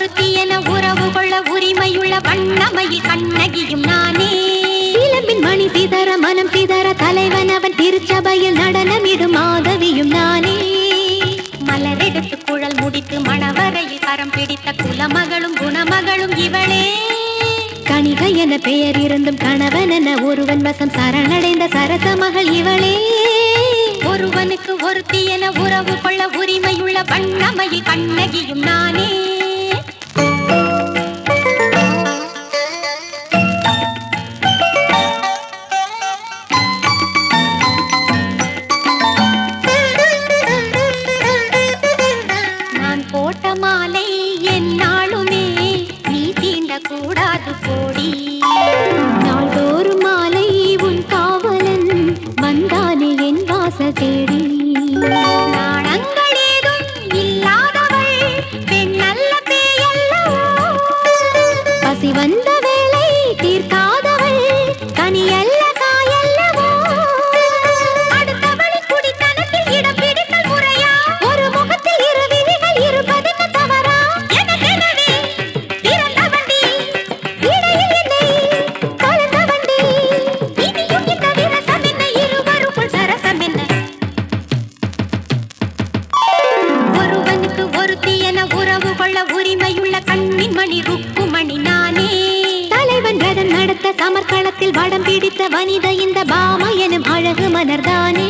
ஒருத்தி என உறவு கொள்ள உரிமையுள்ள வண்ணமையில் கண்ணகியும் நானே. சிலம்பின் மணி சிதற மனம் சிதற தலைவன் அவன் திருச்சபையில் நடனமிடும் மாதவியும் நானே. மலரெடுத்து குழல் முடித்து மணவரையில் கரம் பிடித்த குலமகளும் குணமகளும் இவளே. கணிக என பெயர் இருந்தும் கணவன் என ஒருவன் வசம் சரணடைந்த சரச மகள் இவளே. ஒருவனுக்கு ஒருத்தி என உறவு கொள்ள உரிமையுள்ள வண்ணமையில் கண்ணகியும் நானே. கூடாது போடி. கொள்ள உரிமையுள்ள கண்ணின் மணி ருக்குமணி நானே. தலைவன் ரதம் நடத்த சமர்க்களத்தில் வடம் பிடித்த வனித இந்த பாமா எனும் அழகு மலர்தானே.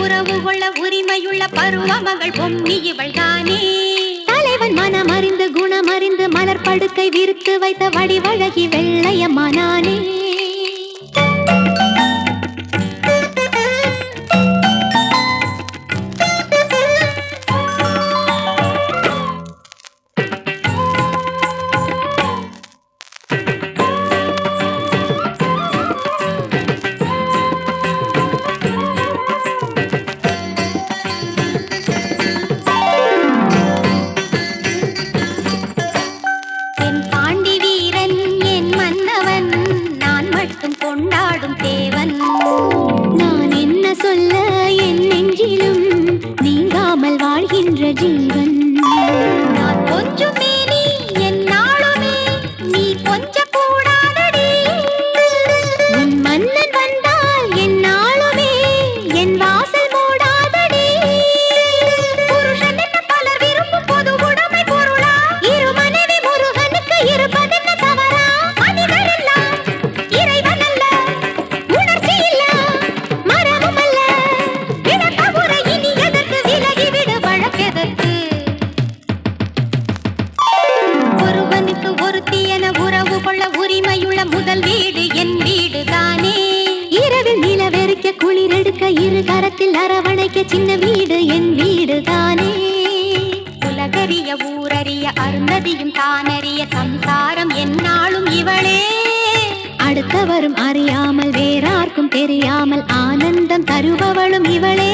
உறவு கொள்ள உரிமையுள்ள பருவமகள் பொம்மி இவள் தானே தலைவன் மனம் அறிந்து குணம் அறிந்து மலர் படுக்கை விரித்து வைத்த வடிவழகி வெள்ளையம்மா நானே உலகத்தில் அரவணைக்க சின்ன வீடு என் வீடு தானே உலகறிய ஊரறிய அருந்ததியும் தானறிய சம்சாரம் என்னாலும் இவளே. அடுத்தவரும் அறியாமல் வேறார்க்கும் தெரியாமல் ஆனந்தம் தருபவளும் இவளே.